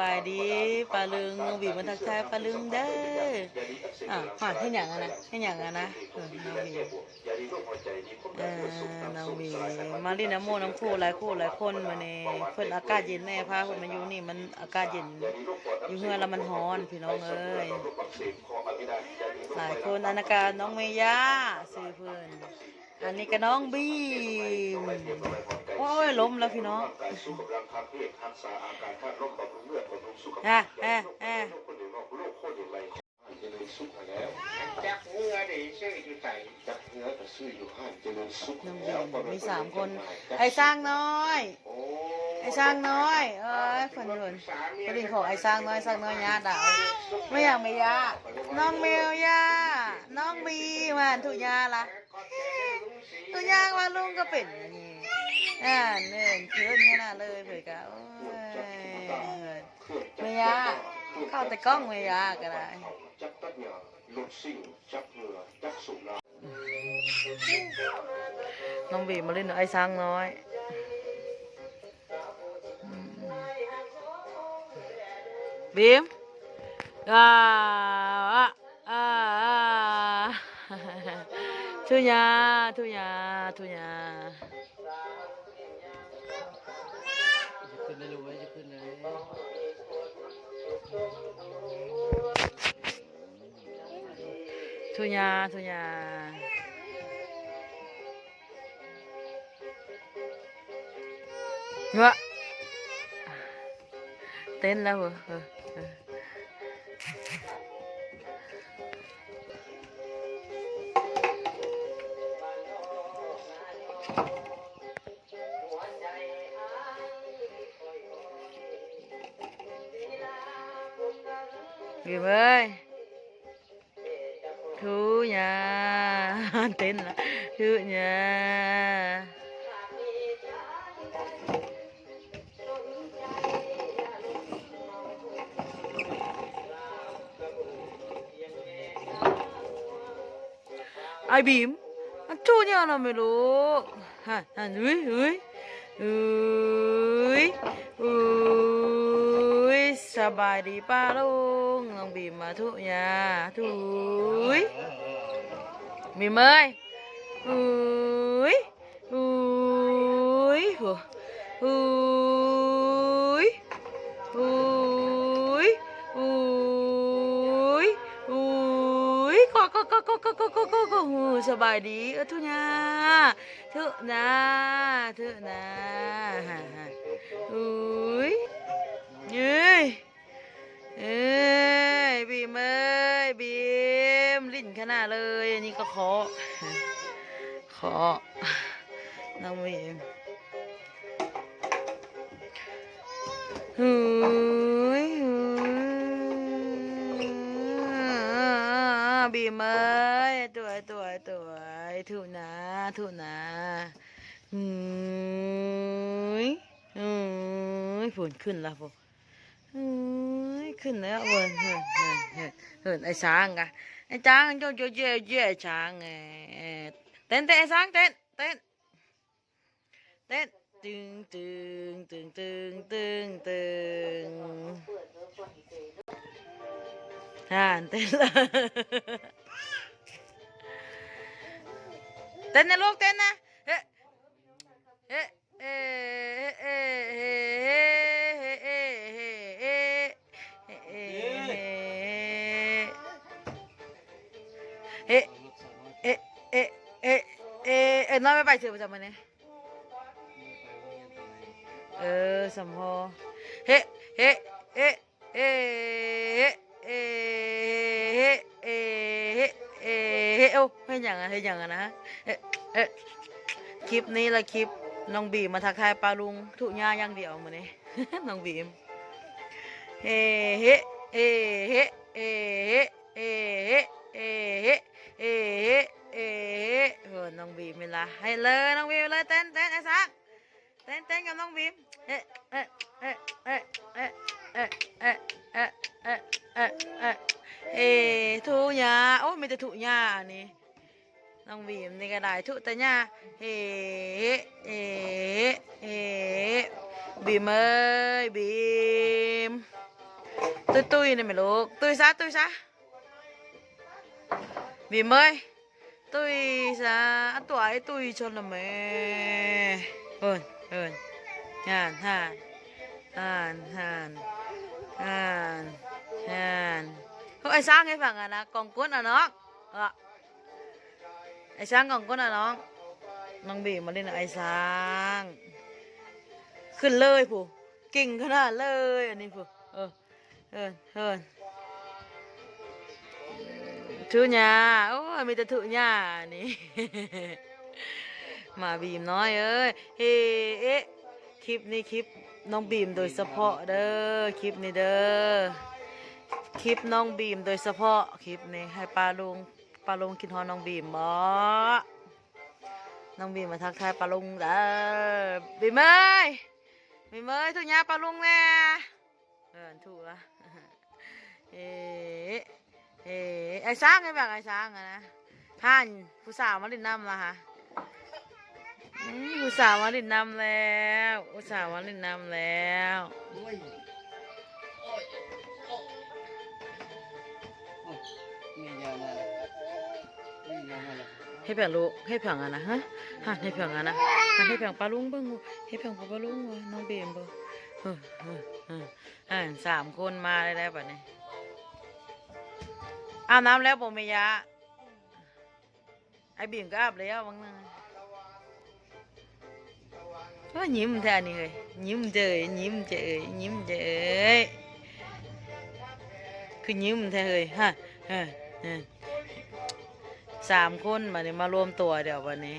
บายดีปลาลึงน้องบีมาทักทายปลาลึงเด้ออะหาดให้หยังอะนะให้หยังอะนะเออน้องบีเออน้องบีมาลินน้ำโมน้ำคู่หลายคู่หลายคนมาเนี่เพิ่นอากาศเย็นแน่พาเพิ่นมาอยู่นี่มันอากาศเย็นอยู่เฮือแล้วมันร้อนพี่น้องเอ้ยหลายคนอันากาน้องเมย่าซื้อเพิ่นอันนี้ก็น้องบีม โอ้ยล้มแล้วพี่น้องอะอะอะจักเงือได้ชื่ออยู่ใส่จักเงือก็ชื่ออยู่ห้านเจริญสุขน้องบีมมีสามคน ไอ้สร้างน้อยโอ้ไอ้สร้างน้อย เอ้ยฝนฝนกระดิ่งของไอ้สร้างน้อยสร้างน้อยยาดาวไม่อยากไม่ยาน้องเมลยาน้องบีมันทุยาละทุยาว่าลุงก็เป็นอย่างนี้ อ่าเนื่นเคืนขนาดเลยเผื่อกะโอ้ยเมียเข้าแต่กล้องเมียก็ได้หงาหลุดสิ่งจักเหงือจักสุนาน้องบีมาเล่นไอ้สร้างน้อยบีมอ่าอ่าอ่าทุยาทุยาทุยา chủ nhà chủ nhà ngựa. Tên là vừa Ghiệp ơi thu nhà. Tên là thu nhà. Ai bím chu nhà là mày lố hả hả dưới dưới dưới บายดีป้าลุงน้องบีมมาทุยาทุยมีเมยอุ้ยอุ้ยหัวอุ้ยอุ้ยอุ้ยอุ้ยก็ก็ก็ก็ก็ก็ก็ก็ก็หูสบายดีเออทุยาทุนาทุนาฮ่าฮ่าอุ้ยเอ้ย เอ้ยบีมเอ้ยบีมลิ้นขนาดเลยอันนี้ก็ขอขอน้องบีมหุยหุยบีมเอ้ยตัวตัวตัวถุนาถุนาหุยหุยฝนขึ้นแล้วพอ ขึ้นแล้วเว้ยเฮ้ยเฮ้ยเฮ้ยเฮ้ยไอ้ช้างอะไอ้ช้างโยโยเย่เย่ช้างไงเต้นเต้นไอ้ช้างเต้นเต้นเต้นตึงตึงตึงตึงตึงตึงฮ่านเต้นเลยเต้นนะลูกเต้นนะเฮ้เฮ้เฮ้ เอ๊ะ เอ๊ะ เอ๊ะ เอ๊ะ เอ๊ะ เอ๊ะน้อยไม่ไปเสือประจำวันเนี้เออสมพอเฮ้ เฮ้ เอ๊ะ เอ๊ะ เอ๊ะ เอ๊ะ เอ๊ะ เอ๊ะเอ๊ะโอ้เฮ้ยอย่างอะเฮ้ยอย่างอะนะเอ๊ะ เอ๊ะ คลิปนี้ละคลิปน้องบีมมาทักทายปลาลุงทุกย่าอย่างเดียวมื้อนี้น้องบีมเฮ้ เฮ้เฮ้เฮ้เฮ้ เฮ้เฮ้เฮ้เฮ้เฮ้เฮ้เฮ้น้องบีมเวลาให้เลยน้องบีมเลยเต้นเต้นไอ้สักเต้นเต้นกับน้องบีมเฮ้เฮ้เฮ้เฮ้เฮ้เฮ้เฮ้เฮ้เฮ้เฮ้เฮ้เฮ้ทุยาโอ้มีแต่ทุยาอันนี้น้องบีมนี่ก็ได้ทุแต่ยาเฮ้เฮ้เฮ้บีมเอ้ยบีมตุ้ยตุ้ยนี่ไหมลูกตุ้ยซะตุ้ยซะ บีมเอ้ยตุ้ยซะอะตัวไอ้ตุ้ยชนละแม่เอินเอินห่านห่านห่านห่านห่านห่านเฮ้ยไอ้ช้าง ถือหญ้าโอ้ยมีแต่ถือหญ้านี่ มาบีมน้อยเอ้ยเฮ้เอ๊ะคลิปนี้คลิปน้องบีมโดยเฉพาะเด้อคลิปนี้เด้อคลิปน้องบีมโดยเฉพาะคลิปนี้ให้ปลาลุงปลาลุงกินฮอนน้องบีมบ่น้องบีมมาทักทายปลาลุงเด้อบีมเอ้ยมีเมยทุกยาปลาลุงแน่เออถูกละเอ๊ะ เอ๊ะไอ้ช้างไอ้แบบไอ้ช้างอะนะท่านผู้สาวมาลินน้ำละฮะผู้สาวมาลินน้ำแล้วผู้สาวมาลินน้ำแล้วโอ้ยโอ้ยโอ้ยโอ้ยมียามามียามาแล้วให้แผงลูกให้แผงอะนะฮะฮะให้แผงอะนะฮะให้แผงปลาลุงเบิ้งให้แผงปลาลุงวะน้องเบมเบิ้งเออเออเอออ่าสามคนมาได้แล้วแบบนี้ อาบน้ำแล้วโบเมยะ ไอ้บีมก็อาบแล้วบางนึงก็ยิ้มแท้นี่เลยยิ้มเจยยิ้มเจยยิ้มเจยคือยิ้มแท้เลยฮะเออเออสามคนมาเนี่ยมารวมตัวเดี๋ยววันนี้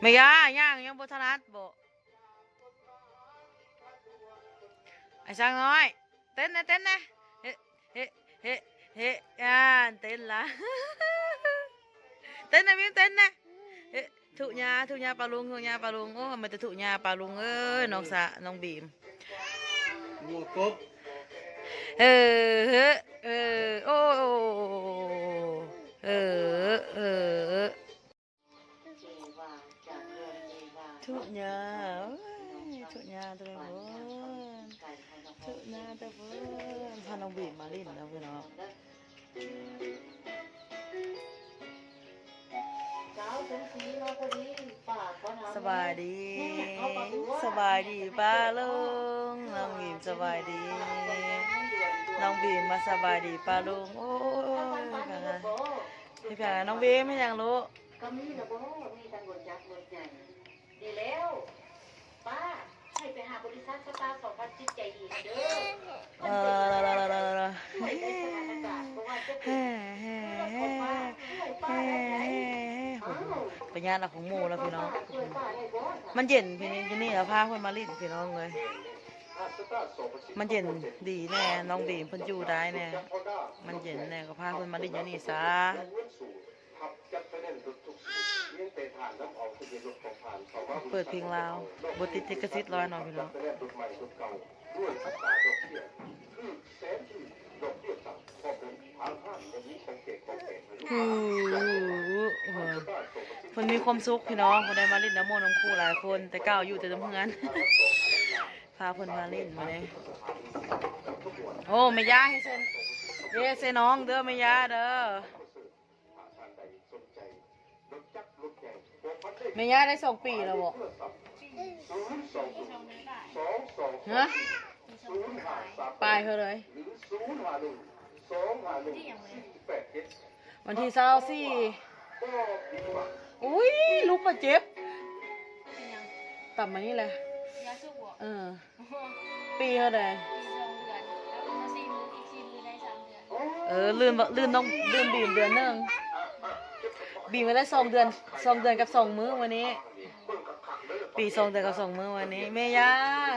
ไม่ยาย่างยังบทนัดบ่ไอ้ช้างน้อย เต้นนะเต้นนะเฮ้เฮ้เฮ้ เฮ้ย่านเต้นละเต้นนะมิมเต้นนะเฮ้ถุยาถุยาปลาลุงถุยาปลาลุงโอ้มันจะถุยาปลาลุงเอ้ยน้อง สะน้องบีมงัวกบเออเฮ้เออโอ้เออเออทุกยาทุกยาตัวเองทุกยาตัวเองพาน้องบีมมาเล่นแล้วพี่น้องสบายดี สบายดีป้าลุงน้องบีมสบายดี น้องบีมมาสบายดีป้าลุงโอ้ยกันนะพี่แพรน้องบีมไม่ยังรู้ก็มีนะบ่มีทางรถยักษ์รถใหญ่ดีแล้วป้า ให้ไปหาบริษัทสตาร์สองพันจิตใจดีเด้อเออละละละละละละช่วยได้สถานการณ์เพราะว่าจะเป็นคนป้าช่วยป้าได้ไหมเฮ้อ้าวเป็นงาลักของหมู่แล้วพี่น้อง มันเย็นพี่นี่ที่นี่แล้วพาคนมาลิ้นพี่น้องเลย มันเย็นดีแน่น้องบีมเพิ่นอยู่ได้แน่มันเย็นแน่ก็พาคนมาลิ้นอยู่นี่ซะ เปิดเพลงลาวบทติดเทกซิตร้อยหน่อยพี่น้องโอ้ยเพิ่นมีความสุขพี่น้องเพิ่นได้มาเล่นน้ำมนต์น้ำคู่หลายคน แต่ก้าวอยู่แต่น้ำเฮือนพาเพิ่นมาเล่นมาเลยโอ้ไม่ยาให้เซนเย้เซน้องเด้อไม่ยาเด้อ ไม่ยาได้สองปีแล้วบ่ฮะปลายเขาเลย วันที่เศร้าสี่อุ้ยลุกมาเจ็บต่ำมานี่เลยยาสูบบ่เออ ปีเขาเลยอีกสองเดือนแล้วมาสี่มืออีกสี่มือได้สามเดือนเออ ลื่นบ่ลื่นต้องลื่นบีมเดือนหนึ่ง บีมาได้สองเดือนสองเดือนกับสองมื้อวันนี้ ปีสองเดือนกับสองมื้อวันนี้เมย่า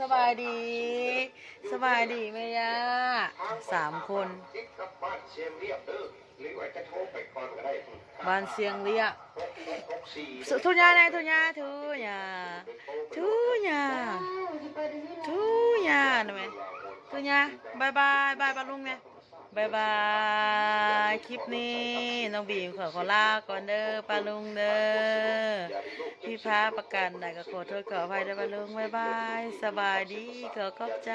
สบายดี สบายดีเมย่าสามคนบ้านเชียงเรียบทรไปก่อนก็ได้บ้านเสียงเรียกหกหกสี่สุทุญญาไหนทุญญาทุญญาทุญญาทุญญาหน่อยไหมทุญญาบายบายบายปาลุงเนี่ย บายบาย คลิปนี้น้องบีมขอขอลาก่อนเด้อปาลุงเด้อพี่พาประกันได้ก็ขอโทษขออภัยเด้อปาลุงบายบาย สบายดีขอขอบใจ